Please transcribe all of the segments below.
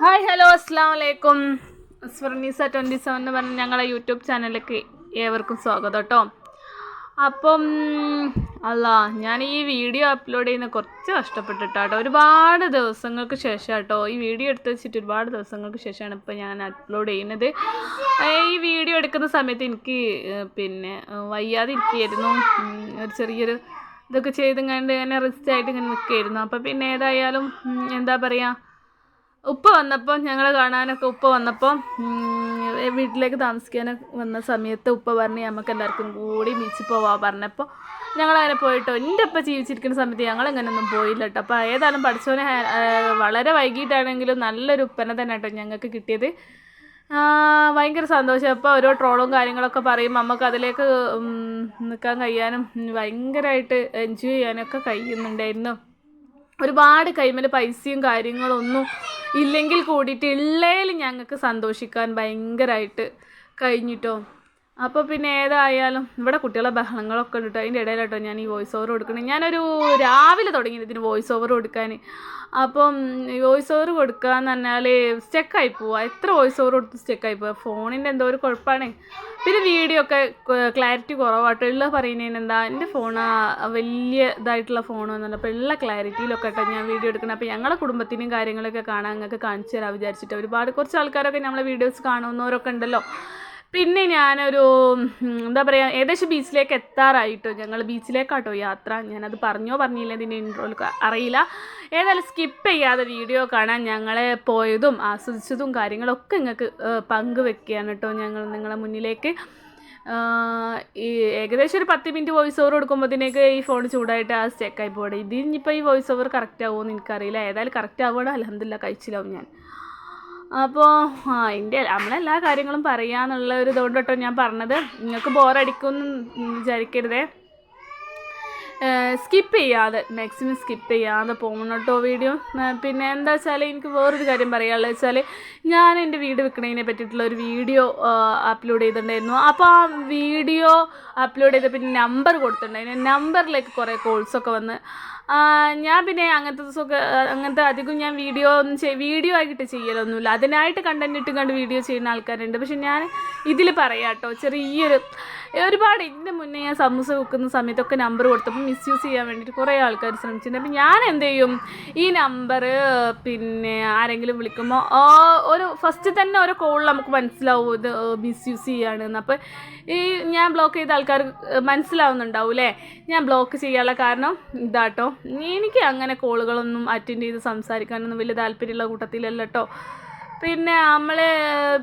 Hi hello അസ്സാം വലൈക്കും സ്വർണീസ twenty seven എന്ന് പറഞ്ഞ ഞങ്ങളുടെ യൂട്യൂബ് ചാനലിലേക്ക് ഏവർക്കും സ്വാഗതം കേട്ടോ. അപ്പം അല്ല ഞാൻ ഈ വീഡിയോ അപ്ലോഡ് ചെയ്യുന്ന കുറച്ച് കഷ്ടപ്പെട്ടിട്ടാട്ടോ. ഒരുപാട് ദിവസങ്ങൾക്ക് ശേഷം കേട്ടോ ഈ വീഡിയോ എടുത്ത് വെച്ചിട്ട് ഒരുപാട് ദിവസങ്ങൾക്ക് ശേഷമാണ് ഇപ്പോൾ ഞാൻ അപ്ലോഡ് ചെയ്യുന്നത്. ഈ വീഡിയോ എടുക്കുന്ന സമയത്ത് എനിക്ക് പിന്നെ വയ്യാതെ ഇരിക്കുകയായിരുന്നു ഒരു ചെറിയൊരു ഇതൊക്കെ ചെയ്തുകൊണ്ട് ഇങ്ങനെ റിസ്റ്റ് ആയിട്ട് ഇങ്ങനെ നിൽക്കുകയായിരുന്നു. അപ്പോൾ പിന്നെ ഏതായാലും എന്താ പറയുക ഉപ്പ വന്നപ്പോൾ ഞങ്ങൾ കാണാനൊക്കെ ഉപ്പ വന്നപ്പോൾ വീട്ടിലേക്ക് താമസിക്കാൻ വന്ന സമയത്ത് ഉപ്പ പറഞ്ഞ് നമുക്ക് എല്ലാവർക്കും കൂടി ബീച്ചിൽ പോവാ പറഞ്ഞപ്പോൾ ഞങ്ങളങ്ങനെ പോയിട്ടോ. എന്റെ ഉപ്പ ജീവിച്ചിരിക്കുന്ന സമയത്ത് ഞങ്ങൾ ഇങ്ങനെയൊന്നും പോയില്ല കേട്ടോ അപ്പോൾ ഏതായാലും പഠിച്ചവനെ വളരെ വൈകിട്ടാണെങ്കിലും നല്ലൊരു ഉപ്പനെ തന്നെ കേട്ടോ ഞങ്ങൾക്ക് കിട്ടിയത്. ഭയങ്കര സന്തോഷം. അപ്പോൾ ഓരോ ട്രോളും കാര്യങ്ങളൊക്കെ പറയും. നമുക്ക് അതിലേക്ക് നിൽക്കാൻ കഴിയാനും ഭയങ്കരമായിട്ട് എൻജോയ് ചെയ്യാനൊക്കെ കഴിയുന്നുണ്ടായിരുന്നു. ഒരുപാട് കൈമേൽ പൈസയും കാര്യങ്ങളൊന്നും ഇല്ലെങ്കിൽ കൂടിയിട്ട് ഉള്ളതിൽ ഞങ്ങൾക്ക് സന്തോഷിക്കാൻ ഭയങ്കരമായിട്ട് കഴിഞ്ഞിട്ടോ. അപ്പോൾ പിന്നെ ഏതായാലും ഇവിടെ കുട്ടികളെ ബഹളങ്ങളൊക്കെ ഉണ്ട് അതിന്റെ ഇടയിലാട്ടോ ഞാൻ ഈ വോയിസ് ഓവർ കൊടുക്കണേ. ഞാനൊരു രാവിലെ തുടങ്ങി ഇതിന് വോയിസ് ഓവർ കൊടുക്കാൻ. അപ്പം വോയിസ് ഓവർ കൊടുക്കുക എന്ന് പറഞ്ഞാൽ സ്റ്റെക്കായി പോവാ. എത്ര വോയിസ് ഓവർ കൊടുത്ത് സ്റ്റെക്കായി പോവുക ഫോണിന്റെ എന്തോ ഒരു കുഴപ്പമാണ് പിന്നെ വീഡിയോ ഒക്കെ ക്ലാരിറ്റി കുറവാട്ടോ. ഉള്ള പറയുന്നതിന് എന്താ എന്റെ ഫോൺ വലിയ ഇതായിട്ടുള്ള ഫോൺ എന്നല്ല അപ്പോൾ ഉള്ള ക്ലാരിറ്റിയിലൊക്കെ ഞാൻ വീഡിയോ എടുക്കണം. അപ്പോൾ ഞങ്ങളുടെ കുടുംബത്തിനും കാര്യങ്ങളൊക്കെ കാണാൻ നിങ്ങൾക്ക് കാണിച്ചു തരാം വിചാരിച്ചിട്ട് ഒരുപാട് കുറച്ച് ആൾക്കാരൊക്കെ നമ്മളെ വീഡിയോസ് കാണുന്നവരൊക്കെ ഉണ്ടല്ലോ പിന്നെ ഞാനൊരു എന്താ പറയുക ഏകദേശം ബീച്ചിലേക്ക് എത്താറായിട്ടോ. ഞങ്ങൾ ബീച്ചിലേക്കാട്ടോ യാത്ര. ഞാനത് പറഞ്ഞോ പറഞ്ഞില്ല ഇതിന്റെ ഇൻട്രോയിൽ അറിയില്ല. ഏതായാലും സ്കിപ്പ് ചെയ്യാതെ വീഡിയോ കാണാൻ ഞങ്ങളെ പോയതും ആസ്വദിച്ചതും കാര്യങ്ങളൊക്കെ നിങ്ങൾക്ക് പങ്കുവെക്കുകയാണ് കേട്ടോ ഞങ്ങൾ നിങ്ങളെ മുന്നിലേക്ക്. ഈ ഏകദേശം ഒരു പത്ത് മിനിറ്റ് വോയിസ് ഓവർ കൊടുക്കുമ്പോഴത്തേക്ക് ഈ ഫോൺ ചൂടായിട്ട് ആ സ്റ്റെക്കായി പോകട്ടെ ഇത് ഇനിയിപ്പോൾ ഈ വോയിസ് ഓവർ കറക്റ്റ് ആവുമെന്ന് എനിക്കറിയില്ല. ഏതായാലും കറക്റ്റ് ആവുകയാണ് അലഹമില്ല കഴിച്ചിലാവും ഞാൻ. അപ്പോൾ അതിന്റെ നമ്മളെല്ലാ കാര്യങ്ങളും പറയാന്നുള്ള ഒരു ഇതുകൊണ്ട് കേട്ടോ ഞാൻ പറഞ്ഞത്. നിങ്ങൾക്ക് ബോറടിക്കുമെന്ന് വിചാരിക്കരുതേ. സ്കിപ്പ് ചെയ്യാതെ മാക്സിമം സ്കിപ്പ് ചെയ്യാതെ പോകണം കേട്ടോ വീഡിയോ പിന്നെ എന്താ വെച്ചാൽ എനിക്ക് വേറൊരു കാര്യം പറയാനുള്ളത് വെച്ചാൽ ഞാൻ എന്റെ വീട് വിൽക്കണതിനെ പറ്റിയിട്ടുള്ള ഒരു വീഡിയോ അപ്ലോഡ് ചെയ്തിട്ടുണ്ടായിരുന്നു. അപ്പോൾ ആ വീഡിയോ അപ്ലോഡ് ചെയ്ത പിന്നെ നമ്പർ കൊടുത്തിട്ടുണ്ടായിരുന്നു. നമ്പറിലേക്ക് കുറേ കോൾസൊക്കെ വന്ന് ഞാൻ പിന്നെ അങ്ങനത്തെ ദിവസമൊക്കെ അങ്ങനത്തെ അധികം ഞാൻ വീഡിയോ ഒന്നും ചെയ് വീഡിയോ ആയിട്ട് ചെയ്യലൊന്നുമില്ല. അതിനായിട്ട് കണ്ടന്റ് ഇട്ട് കണ്ട് വീഡിയോ ചെയ്യുന്ന ആൾക്കാരുണ്ട്. പക്ഷെ ഞാൻ ഇതിൽ പറയാം കേട്ടോ. ചെറിയൊരു ഒരുപാട് ഇതിന്റെ മുന്നേ ഞാൻ സമൂസ വെക്കുന്ന സമയത്തൊക്കെ നമ്പർ കൊടുത്തപ്പോൾ മിസ്യൂസ് ചെയ്യാൻ വേണ്ടിയിട്ട് കുറേ ആൾക്കാർ ശ്രമിച്ചിട്ടുണ്ട്. അപ്പം ഞാൻ എന്ത് ചെയ്യും? ഈ നമ്പർ പിന്നെ ആരെങ്കിലും വിളിക്കുമ്പോൾ ഒരു ഫസ്റ്റ് തന്നെ ഒരു കോളിൽ നമുക്ക് മനസ്സിലാവും ഇത് മിസ്യൂസ് ചെയ്യുകയാണെന്ന് അപ്പോൾ ഈ ഞാൻ ബ്ലോക്ക് ചെയ്ത ആൾക്കാർ മനസ്സിലാവുന്നുണ്ടാവും അല്ലേ ഞാൻ ബ്ലോക്ക് ചെയ്യാനുള്ള കാരണം ഇതാട്ടോ. എനിക്ക് അങ്ങനെ കോളുകളൊന്നും അറ്റൻഡ് ചെയ്ത് സംസാരിക്കാനൊന്നും വലിയ താല്പര്യമുള്ള കൂട്ടത്തിലല്ല കേട്ടോ പിന്നെ നമ്മൾ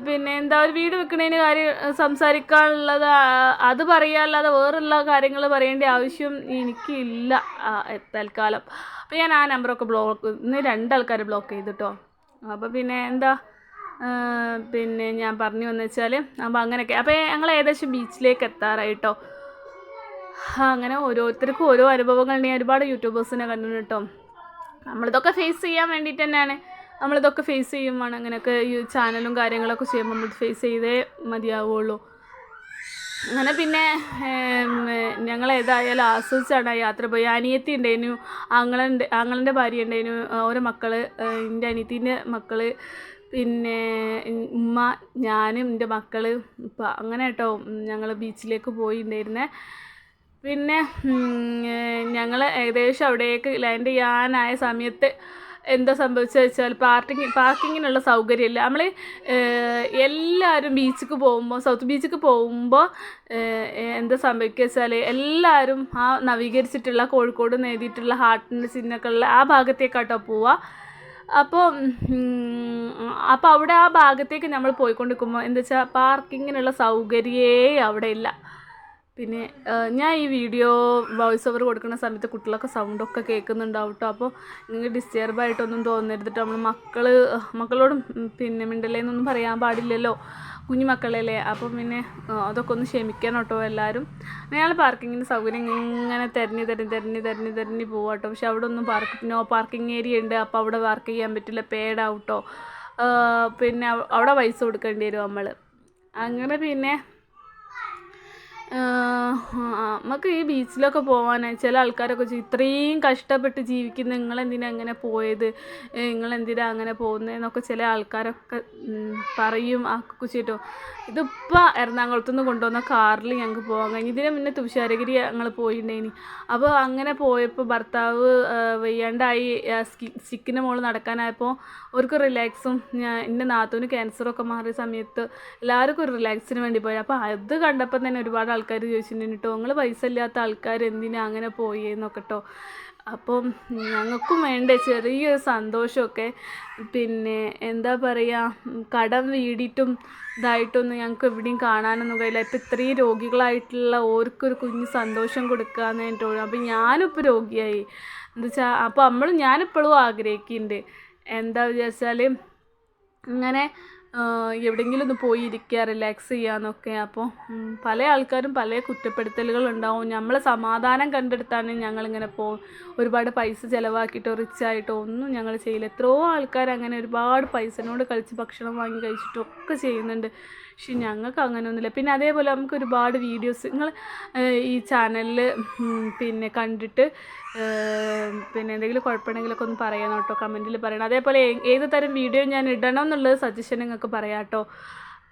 പിന്നെ എന്താ ഒരു വീട് വെക്കണതിന് കാര്യം സംസാരിക്കാനുള്ളത് അത് പറയാല്ലാതെ വേറുള്ള കാര്യങ്ങൾ പറയേണ്ട ആവശ്യം എനിക്കില്ല തൽക്കാലം. അപ്പോൾ ഞാൻ ആ നമ്പറൊക്കെ ബ്ലോക്ക് ഇന്ന് രണ്ടാൾക്കാർ ബ്ലോക്ക് ചെയ്തിട്ടോ. അപ്പോൾ പിന്നെ എന്താ പിന്നെ ഞാൻ പറഞ്ഞു വന്നു വെച്ചാൽ അപ്പോൾ അങ്ങനെയൊക്കെ. അപ്പോൾ ഞങ്ങൾ ഏകദേശം ബീച്ചിലേക്ക് എത്താറായിട്ടോ. അങ്ങനെ ഓരോരുത്തർക്കും ഓരോ അനുഭവങ്ങൾ. ഞാൻ ഒരുപാട് യൂട്യൂബേഴ്സിനെ കണ്ടു കേട്ടോ നമ്മളിതൊക്കെ ഫേസ് ചെയ്യാൻ വേണ്ടിയിട്ട് തന്നെയാണ്. നമ്മളിതൊക്കെ ഫേസ് ചെയ്യുമ്പോൾ അങ്ങനെയൊക്കെ ഈ ചാനലും കാര്യങ്ങളൊക്കെ ചെയ്യുമ്പോൾ നമ്മൾ ഫേസ് ചെയ്തേ മതിയാവുള്ളൂ. അങ്ങനെ പിന്നെ ഞങ്ങൾ ഏതായാലും ആസ്വദിച്ചാണ് യാത്ര പോയി അനിയത്തി ഉണ്ടായിരുന്നു ആങ്ങളുണ്ട് ആങ്ങളുടെ ഭാര്യ ഉണ്ടായിരുന്നു ഓരോ മക്കൾ എന്റെ അനിയത്തിന്റെ മക്കൾ പിന്നെ ഉമ്മ ഞാനും എന്റെ ഇപ്പം അങ്ങനെ കേട്ടോ ഞങ്ങൾ ബീച്ചിലേക്ക് പോയിട്ടുണ്ടായിരുന്നേ പിന്നെ ഞങ്ങൾ ഏകദേശം അവിടേക്ക് ലാൻഡ് ചെയ്യാനായ സമയത്ത് എന്താ സംഭവിച്ചത് വെച്ചാൽ പാർക്കിങ് പാർക്കിങ്ങിനുള്ള സൗകര്യമില്ല. നമ്മൾ എല്ലാവരും ബീച്ചിക്ക് പോകുമ്പോൾ സൗത്ത് ബീച്ചിക്ക് പോകുമ്പോൾ എന്താ സംഭവിക്കുക വെച്ചാൽ എല്ലാവരും ആ നവീകരിച്ചിട്ടുള്ള കോഴിക്കോട് നേടിയിട്ടുള്ള ഹാർട്ടിന്റെ ചിഹ്നമൊക്കെ ഉള്ള ആ ഭാഗത്തേക്കാട്ടോ പോവുക അപ്പോൾ അപ്പോൾ അവിടെ ആ ഭാഗത്തേക്ക് നമ്മൾ പോയിക്കൊണ്ടിരിക്കുമ്പോൾ എന്താ വെച്ചാൽ പാർക്കിങ്ങിനുള്ള സൗകര്യമേ അവിടെ ഇല്ല. പിന്നെ ഞാൻ ഈ വീഡിയോ വോയിസ് ഓവർ കൊടുക്കുന്ന സമയത്ത് കുട്ടികളൊക്കെ സൗണ്ടൊക്കെ കേൾക്കുന്നുണ്ടാവും കേട്ടോ അപ്പോൾ നിങ്ങൾക്ക് ഡിസ്റ്റർബ് ആയിട്ടൊന്നും കേട്ടോ നമ്മൾ മക്കൾ മക്കളോടും പിന്നെ മിണ്ടലേന്നൊന്നും പറയാൻ പാടില്ലല്ലോ. കുഞ്ഞു മക്കളല്ലേ. അപ്പം പിന്നെ അതൊക്കെ ഒന്ന് ക്ഷമിക്കണം കേട്ടോ എല്ലാവരും ഞങ്ങൾ പാർക്കിങ്ങിന്റെ സൗകര്യം ഇങ്ങനെ തിരഞ്ഞ് തിരഞ്ഞ് തിരഞ്ഞ് തിരഞ്ഞ് തിരഞ്ഞ് പോവാം കേട്ടോ പക്ഷെ അവിടെ ഒന്നും പാർക്ക് നോ പാർക്കിംഗ് ഏരിയ ഉണ്ട്. അപ്പോൾ അവിടെ പാർക്ക് ചെയ്യാൻ പറ്റില്ല കേട്ടോ പിന്നെ അവിടെ പൈസ കൊടുക്കേണ്ടി വരും നമ്മൾ അങ്ങനെ പിന്നെ നമുക്ക് ഈ ബീച്ചിലൊക്കെ പോകാനായി ചില ആൾക്കാരൊക്കെ ചോദിക്കും ഇത്രയും കഷ്ടപ്പെട്ട് ജീവിക്കുന്ന നിങ്ങൾ നിങ്ങളെന്തിനാ അങ്ങനെ പോയത്? നിങ്ങളെന്തിനാ അങ്ങനെ പോകുന്നതെന്നൊക്കെ ചില ആൾക്കാരൊക്കെ പറയും ആ കുച്ചിട്ടോ ഇതിപ്പോൾ എറണാകുളത്ത് നിന്ന് കൊണ്ടുവന്ന കാറിൽ ഞങ്ങൾക്ക് പോകാൻ കഴിഞ്ഞു. ഇതിന് മുന്നേ തുഷാരഗിരി ഞങ്ങൾ പോയിട്ടുണ്ടേനി അപ്പോൾ അങ്ങനെ പോയപ്പോൾ ഭർത്താവ് വയ്യാണ്ടായി. സ്റ്റിക്കിന്റെ മുകളിൽ നടക്കാനായപ്പോൾ അവർക്ക് റിലാക്സും. ഞാൻ എന്റെ നാത്തൂന് ക്യാൻസറൊക്കെ മാറിയ സമയത്ത് എല്ലാവർക്കും ഒരു റിലാക്സിന് വേണ്ടി പോയി. അപ്പോൾ അത് കണ്ടപ്പോൾ തന്നെ ഒരുപാട് ആൾക്കാർ ചോദിച്ചിട്ടുണ്ട് കേട്ടോ. നിങ്ങൾ പൈസ ഇല്ലാത്ത ആൾക്കാർ എന്തിനാ അങ്ങനെ പോയി എന്നൊക്കെ കേട്ടോ അപ്പം ഞങ്ങൾക്കും വേണ്ടേ ചെറിയൊരു സന്തോഷമൊക്കെ. പിന്നെ എന്താ പറയുക കടം വീടിയിട്ടും ഇതായിട്ടൊന്നും ഞങ്ങൾക്ക് എവിടെയും കാണാനൊന്നും കഴിയില്ല. ഇപ്പം ഇത്രയും രോഗികളായിട്ടുള്ള ഓർക്കൊരു കുഞ്ഞ് സന്തോഷം കൊടുക്കുക എന്ന് എനിക്ക് തോന്നുന്നു അപ്പം ഞാനിപ്പോൾ രോഗിയായി. എന്താ വെച്ചാൽ അപ്പോൾ നമ്മൾ ഞാനിപ്പോഴും ആഗ്രഹിക്കുന്നുണ്ട്. എന്താ വിചാരിച്ചാൽ ഇങ്ങനെ എവിടെയെങ്കിലും ഒന്ന് പോയി ഇരിക്കുക റിലാക്സ് ചെയ്യാന്നൊക്കെ അപ്പോൾ പല ആൾക്കാരും പല കുറ്റപ്പെടുത്തലുകൾ ഉണ്ടാവും. നമ്മളെ സമാധാനം കണ്ടെടുത്താണ് ഞങ്ങളിങ്ങനെ പോ ഒരുപാട് പൈസ ചിലവാക്കിയിട്ടോ റിച്ച് ആയിട്ടോ ഒന്നും ഞങ്ങൾ ചെയ്യില്ല. എത്രയോ ആൾക്കാർ അങ്ങനെ ഒരുപാട് പൈസനോട് കളിച്ച് ഭക്ഷണം വാങ്ങി കഴിച്ചിട്ടോ ഒക്കെ ചെയ്യുന്നുണ്ട്. പക്ഷെ ഞങ്ങൾക്ക് അങ്ങനെയൊന്നുമില്ല. പിന്നെ അതേപോലെ നമുക്ക് ഒരുപാട് വീഡിയോസ് നിങ്ങൾ ഈ ചാനലിൽ പിന്നെ കണ്ടിട്ട് പിന്നെ എന്തെങ്കിലും കുഴപ്പമുണ്ടെങ്കിലൊക്കെ ഒന്ന് പറയണം കേട്ടോ കമന്റിൽ പറയണം. അതേപോലെ ഏത് തരം വീഡിയോ ഞാൻ ഇടണം എന്നുള്ളത് സജഷൻ നിങ്ങൾക്ക് പറയാം കേട്ടോ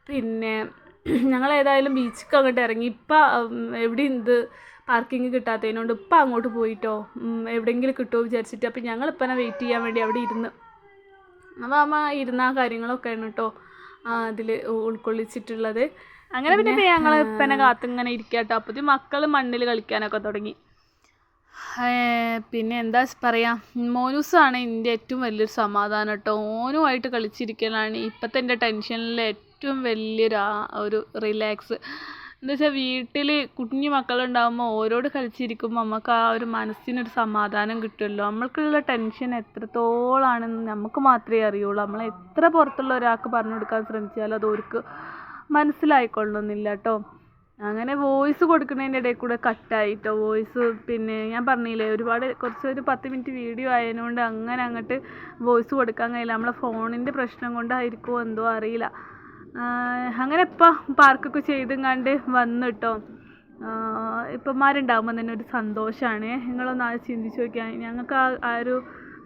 പിന്നെ ഞങ്ങൾ ഏതായാലും ബീച്ചിക്ക് അങ്ങോട്ട് ഇറങ്ങി. ഇപ്പം എവിടെ ഇത് പാർക്കിംഗ് കിട്ടാത്തതിനോണ്ട് ഇപ്പം അങ്ങോട്ട് പോയിട്ടോ. എവിടെയെങ്കിലും കിട്ടുമോ വിചാരിച്ചിട്ട്. അപ്പം ഞങ്ങൾ ഇപ്പം വെയിറ്റ് ചെയ്യാൻ വേണ്ടി അവിടെ ഇരുന്ന്. അപ്പോൾ അമ്മ ഇരുന്ന കാര്യങ്ങളൊക്കെയാണ് കേട്ടോ അതിൽ ഉൾക്കൊള്ളിച്ചിട്ടുള്ളത്. അങ്ങനെ പിന്നെ ഞങ്ങൾ ഇപ്പനെ കാത്തിങ്ങനെ ഇരിക്കുക കേട്ടോ അപ്പോഴത്തേക്കും മക്കൾ മണ്ണിൽ കളിക്കാനൊക്കെ തുടങ്ങി. പിന്നെ എന്താ പറയുക മോനൂസാണ് എന്റെ ഏറ്റവും വലിയൊരു സമാധാനം കേട്ടോ ഓനുമായിട്ട് കളിച്ചിരിക്കലാണ് ഇപ്പോഴത്തെ എന്റെ ടെൻഷനിൽ ഏറ്റവും വലിയൊരു ഒരു റിലാക്സ് എന്താ വെച്ചാൽ വീട്ടിൽ കുഞ്ഞു മക്കളുണ്ടാകുമ്പോൾ ഓരോട് കളിച്ചിരിക്കുമ്പോൾ നമുക്ക് ആ ഒരു മനസ്സിനൊരു സമാധാനം കിട്ടുമല്ലോ നമ്മൾക്കുള്ള ടെൻഷൻ എത്രത്തോളാണെന്ന് നമുക്ക് മാത്രമേ അറിയുള്ളൂ. നമ്മൾ എത്ര പുറത്തുള്ള ഒരാൾക്ക് പറഞ്ഞു കൊടുക്കാൻ ശ്രമിച്ചാലും അത് അവർക്ക് മനസ്സിലായിക്കൊള്ളുന്നില്ല കേട്ടോ അങ്ങനെ വോയിസ് കൊടുക്കുന്നതിന്റെ ഇടയിൽ കൂടെ കട്ടായിട്ടോ വോയിസ് പിന്നെ ഞാൻ പറഞ്ഞില്ലേ ഒരുപാട് കുറച്ച് ഒരു പത്ത് മിനിറ്റ് വീഡിയോ ആയതുകൊണ്ട് അങ്ങനെ അങ്ങോട്ട് വോയിസ് കൊടുക്കാൻ കഴിയില്ല. നമ്മളെ ഫോണിന്റെ പ്രശ്നം കൊണ്ടായിരിക്കുമോ എന്തോ അറിയില്ല. അങ്ങനെ ഇപ്പം പാർക്കൊക്കെ ചെയ്തും കണ്ട് വന്നു കേട്ടോ ഇപ്പന്മാരുണ്ടാകുമ്പോൾ തന്നെ ഒരു സന്തോഷമാണ് നിങ്ങളൊന്ന് ആ ചിന്തിച്ച് നോക്കിയാൽ ഞങ്ങൾക്ക് ആ ആ ഒരു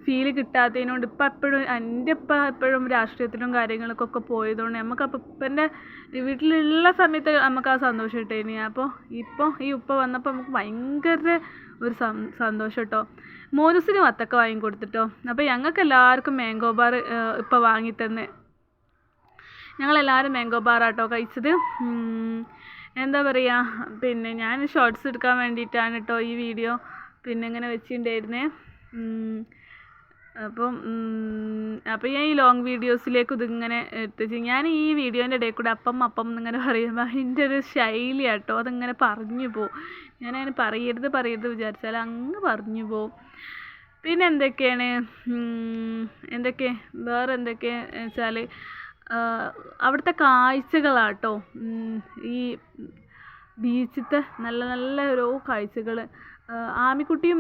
ഫീൽ കിട്ടാത്തതിനോട് ഇപ്പം എപ്പോഴും എന്റെ ഉപ്പ എപ്പോഴും രാഷ്ട്രീയത്തിലും കാര്യങ്ങൾക്കൊക്കെ പോയതുകൊണ്ട് നമുക്ക് അപ്പം ഇപ്പന്റെ വീട്ടിലുള്ള സമയത്ത് നമുക്ക് ആ സന്തോഷം കിട്ടേനി. അപ്പോൾ ഇപ്പോൾ ഈ ഉപ്പ വന്നപ്പോൾ നമുക്ക് ഭയങ്കര ഒരു സന്തോഷം കേട്ടോ മോനുസിന് വത്തക്ക വാങ്ങി കൊടുത്തിട്ടോ. അപ്പോൾ ഞങ്ങൾക്ക് എല്ലാവർക്കും മാംഗോ ബാർ ഇപ്പോൾ വാങ്ങിത്തന്ന് ഞങ്ങളെല്ലാവരും മാംഗോ ബാറാട്ടോ കഴിച്ചത്. എന്താ പറയുക പിന്നെ ഞാൻ ഷോർട്സ് എടുക്കാൻ വേണ്ടിയിട്ടാണ് കേട്ടോ ഈ വീഡിയോ പിന്നെ ഇങ്ങനെ വെച്ചിട്ടുണ്ടായിരുന്നേ അപ്പം അപ്പം ഞാൻ ഈ ലോങ് വീഡിയോസിലേക്ക് ഇതിങ്ങനെ എത്തിച്ച് ഞാൻ ഈ വീഡിയോന്റെ ഇടയിൽ കൂടെ അപ്പം അപ്പം എന്നിങ്ങനെ പറയുമ്പോൾ അതിന്റെ ഒരു ശൈലി കേട്ടോ അതിങ്ങനെ പറഞ്ഞു പോവും. ഞാനങ്ങനെ പറയരുത് പറയരുത് വിചാരിച്ചാൽ അങ്ങ് പറഞ്ഞു പോവും. പിന്നെ എന്തൊക്കെയാണ് എന്തൊക്കെ വേറെ എന്തൊക്കെ വെച്ചാൽ അവിടുത്തെ കാഴ്ചകളാട്ടോ ഈ ബീച്ചിലത്തെ നല്ല നല്ല ഓരോ കാഴ്ചകൾ ആമിക്കുട്ടിയും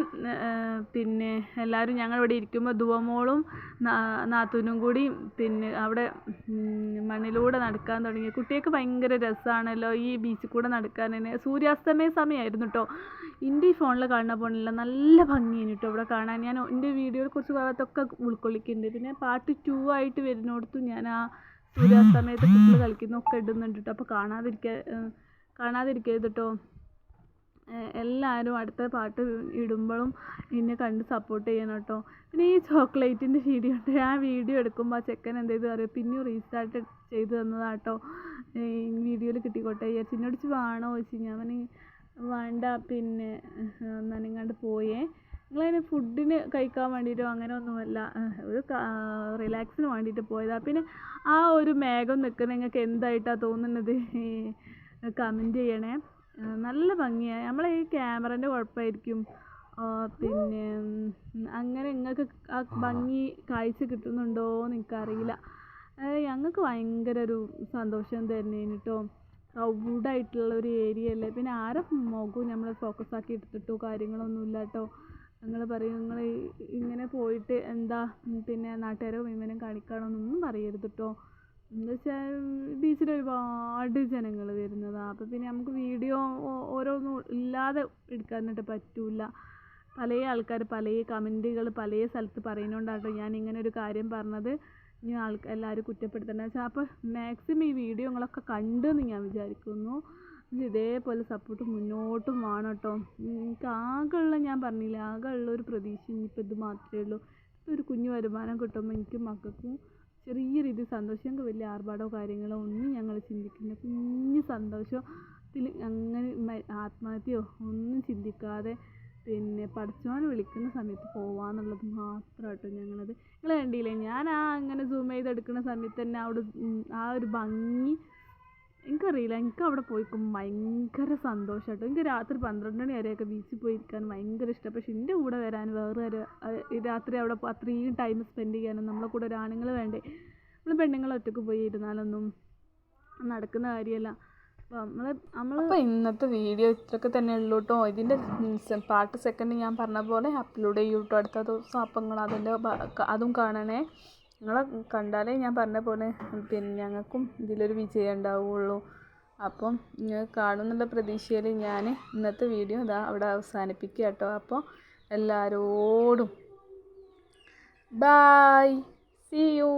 പിന്നെ എല്ലാവരും ഞങ്ങൾ ഇവിടെ ഇരിക്കുമ്പോൾ ദുവമോളും നാ- നാത്തൂനും കൂടി പിന്നെ അവിടെ മണ്ണിലൂടെ നടക്കാൻ തുടങ്ങി. കുട്ടികൾക്ക് ഭയങ്കര രസമാണല്ലോ ഈ ബീച്ചിൽ കൂടെ നടക്കാൻ തന്നെ സൂര്യാസ്തമയ സമയമായിരുന്നു കേട്ടോ എന്റെ ഈ ഫോണിൽ കാണുന്ന പോണില്ല നല്ല ഭംഗിയാണ് കേട്ടോ ഇവിടെ കാണാൻ. ഞാൻ എന്റെ വീഡിയോയിൽ കുറച്ച് ഭാഗത്തൊക്കെ ഉൾക്കൊള്ളിക്കുന്നുണ്ട്. പിന്നെ പാർട്ട് ടു ആയിട്ട് വരുന്നിടത്തും ഞാൻ ആ സൂര്യാസ്തമയത്ത് കുട്ടികൾ കളിക്കുന്നൊക്കെ ഇടുന്നുണ്ട് കേട്ടോ അപ്പോൾ കാണാതിരിക്കാൻ കാണാതിരിക്കരുത് കേട്ടോ എല്ലാവരും അടുത്ത പാട്ട് ഇടുമ്പോഴും എന്നെ കണ്ട് സപ്പോർട്ട് ചെയ്യണം കേട്ടോ. പിന്നെ ഈ ചോക്ലേറ്റിന്റെ വീഡിയോ ഉണ്ട്. ആ വീഡിയോ എടുക്കുമ്പോൾ ആ ചെക്കൻ എന്ത് ചെയ്തു അറിയാം? പിന്നെയും റീസ്റ്റാർട്ട് ചെയ്ത് തന്നതാട്ടോ ഈ വീഡിയോയിൽ കിട്ടിക്കോട്ടെ ഈ എന്നോട് വേണോ ചോദിച്ചു ഞാൻ പറഞ്ഞു വേണ്ട പിന്നെ നനങ്ങാണ്ട് പോയേ. നിങ്ങളതിന് ഫുഡിന് കഴിക്കാൻ വേണ്ടിയിട്ടോ അങ്ങനെ ഒന്നുമല്ല. ഒരു റിലാക്സിന് വേണ്ടിയിട്ട് പോയതാണ് പിന്നെ ആ ഒരു മേഘം നിൽക്കുന്ന നിങ്ങൾക്ക് എന്തായിട്ടാണ് തോന്നുന്നത്? കമന്റ് ചെയ്യണേ. നല്ല ഭംഗിയാണ് നമ്മളെ ഈ ക്യാമറേന്റെ കുഴപ്പമായിരിക്കും പിന്നെ അങ്ങനെ നിങ്ങൾക്ക് ആ ഭംഗി കാഴ്ച കിട്ടുന്നുണ്ടോ എന്ന് എനിക്കറിയില്ല. ഞങ്ങൾക്ക് ഭയങ്കര ഒരു സന്തോഷം തന്നെയാണ് കേട്ടോ ക്രൗഡായിട്ടുള്ള ഒരു ഏരിയ അല്ലേ. പിന്നെ ആരെ മുഖവും നമ്മൾ ഫോക്കസ് ആക്കി എടുത്തിട്ടോ? കാര്യങ്ങളൊന്നുമില്ല കേട്ടോ നിങ്ങൾ പറയും നിങ്ങൾ ഇങ്ങനെ പോയിട്ട് എന്താ? പിന്നെ നാട്ടുകാരെ മുഴുവനും കാണിക്കുകയാണെന്നൊന്നും പറയരുത് കേട്ടോ എന്താ വെച്ചാൽ ബീച്ചിൽ ഒരുപാട് ജനങ്ങൾ വരുന്നതാണ് അപ്പോൾ പിന്നെ നമുക്ക് വീഡിയോ ഓരോന്നും ഇല്ലാതെ എടുക്കാനായിട്ട് പറ്റില്ല പല ആൾക്കാർ പല കമന്റുകൾ പല സ്ഥലത്ത് പറയുന്നതുകൊണ്ടാട്ടോ ഞാൻ ഇങ്ങനെ ഒരു കാര്യം പറഞ്ഞത്. ഇനി ആൾക്കാർ എല്ലാവരും കുറ്റപ്പെടുത്തണ്ട. വെച്ചാൽ അപ്പോൾ മാക്സിമം ഈ വീഡിയോ നിങ്ങളൊക്കെ കണ്ടെന്ന് ഞാൻ വിചാരിക്കുന്നു. ഇതേപോലെ സപ്പോർട്ട് മുന്നോട്ടും വേണം കേട്ടോ എനിക്ക് ആകെയുള്ള ഞാൻ പറഞ്ഞില്ലേ ആകെയുള്ള ഒരു പ്രതീക്ഷ ഇനിയിപ്പോൾ ഇത് മാത്രമേ ഉള്ളൂ. ഒരു കുഞ്ഞു വരുമാനം കിട്ടുമ്പോൾ എനിക്കും മക്കൾക്കും ചെറിയ രീതിയിൽ സന്തോഷം ഞങ്ങൾക്ക് വലിയ ആർഭാടമോ കാര്യങ്ങളോ ഒന്നും ഞങ്ങൾ ചിന്തിക്കുന്നില്ല കുഞ്ഞു സന്തോഷത്തിൽ അങ്ങനെ ആത്മഹത്യയോ ഒന്നും ചിന്തിക്കാതെ പിന്നെ പഠിച്ചവൻ വിളിക്കുന്ന സമയത്ത് പോവാന്നുള്ളത് മാത്രമാട്ടോ ഞങ്ങളത്. നിങ്ങൾ കണ്ടില്ലേ? ഞാൻ ആ അങ്ങനെ സൂം ചെയ്തെടുക്കുന്ന സമയത്ത് തന്നെ അവിടെ ആ ഒരു ഭംഗി എനിക്കറിയില്ല. എനിക്ക് അവിടെ പോയിക്കും ഭയങ്കര സന്തോഷമാട്ടോ എനിക്ക് രാത്രി പന്ത്രണ്ട് മണി വരെയൊക്കെ ബീച്ചിൽ പോയി ഇരിക്കാൻ ഭയങ്കര ഇഷ്ടം. പക്ഷെ എന്റെ കൂടെ വരാൻ വേറെ ഒരു രാത്രി അവിടെ അത്രയും ടൈം സ്പെൻഡ് ചെയ്യാനും നമ്മളെ കൂടെ ഒരു ആണുങ്ങൾ വേണ്ടേ? നമ്മൾ പെണ്ണുങ്ങൾ ഒറ്റയ്ക്ക് പോയി ഇരുന്നാലൊന്നും നടക്കുന്ന കാര്യമല്ല. അപ്പോൾ ഇന്നത്തെ വീഡിയോ ഇത്രയൊക്കെ തന്നെ ഉള്ളൂ കേട്ടോ ഇതിന്റെ പാർട്ട് സെക്കൻഡ് ഞാൻ പറഞ്ഞ പോലെ അപ്ലോഡ് ചെയ്യൂട്ടോ അടുത്ത ദിവസം അപ്പം നിങ്ങൾ അതിന്റെ അതും കാണണേ. നിങ്ങളെ കണ്ടാലേ ഞാൻ പറഞ്ഞ പോലെ പിന്നെ ഞങ്ങൾക്കും ഇതിലൊരു വിജയം ഉണ്ടാവുകയുള്ളൂ അപ്പം നിങ്ങൾ കാണുമെന്നുള്ള പ്രതീക്ഷയിൽ ഞാൻ ഇന്നത്തെ വീഡിയോ ഇതാ അവിടെ അവസാനിപ്പിക്കുക കേട്ടോ. അപ്പോൾ എല്ലാവരോടും ബായ് സി യു